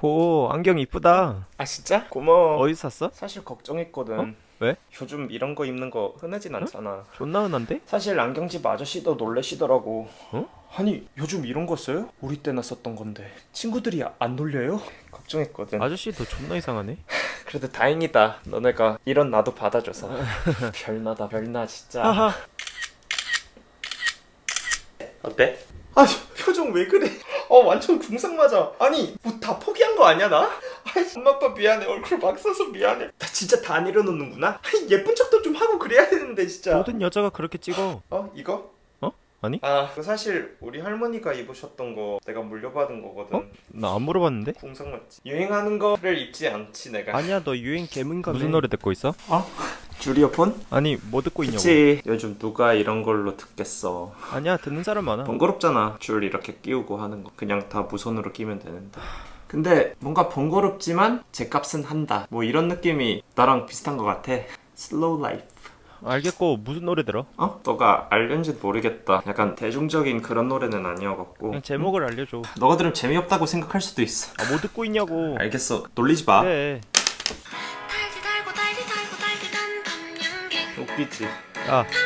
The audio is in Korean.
오 안경 이쁘다 아 진짜? 고마워. 어디서 샀어? 사실 걱정했거든. 어? 왜? 요즘 이런 거 입는 거 흔하진 않잖아. 존나 흔한데? 사실 안경집 아저씨도 놀래시더라고. 어? 아니 요즘 이런 거 써요? 우리 때나 썼던 건데 친구들이 안 놀려요? 걱정했거든. 아저씨도 존나 이상하네 그래도 다행이다. 너네가 이런 나도 받아줘서. 별나다 별나 진짜. 하하 어때? 아 표정 왜 그래? 어 완전 궁상 맞아. 아니 뭐 다 포기한 거 아니야 나? 아이 엄마 아빠 미안해 얼굴 막 써서 미안해. 나 진짜 다 내려놓는구나. 아이, 예쁜 척도 좀 하고 그래야 되는데 진짜. 모든 여자가 그렇게 찍어 어 이거? 어? 아니? 아, 그 사실 우리 할머니가 입으셨던 거 내가 물려받은 거거든. 어? 나 안 물어봤는데? 궁상 맞지? 유행하는 거를 입지 않지 내가. 아니야 너 유행 개문가 무슨 노래 듣고 있어? 주리어폰? 아니 뭐 듣고 있냐고 그치. 요즘 누가 이런 걸로 듣겠어. 아니야 듣는 사람 많아 번거롭잖아. 줄 이렇게 끼우고 하는 거. 그냥 다 무선으로 끼면 되는데. 근데 뭔가 번거롭지만 제 값은 한다. 뭐 이런 느낌이 나랑 비슷한 것 같아. 슬로우 라이프. 알겠고 무슨 노래 들어? 어? 너가 알는지 모르겠다. 약간 대중적인 그런 노래는 아니어갖고. 그냥 제목을 알려줘 너가 들으면 재미없다고 생각할 수도 있어. 아 뭐 듣고 있냐고 알겠어. 놀리지 마. 그래 웃기지. 야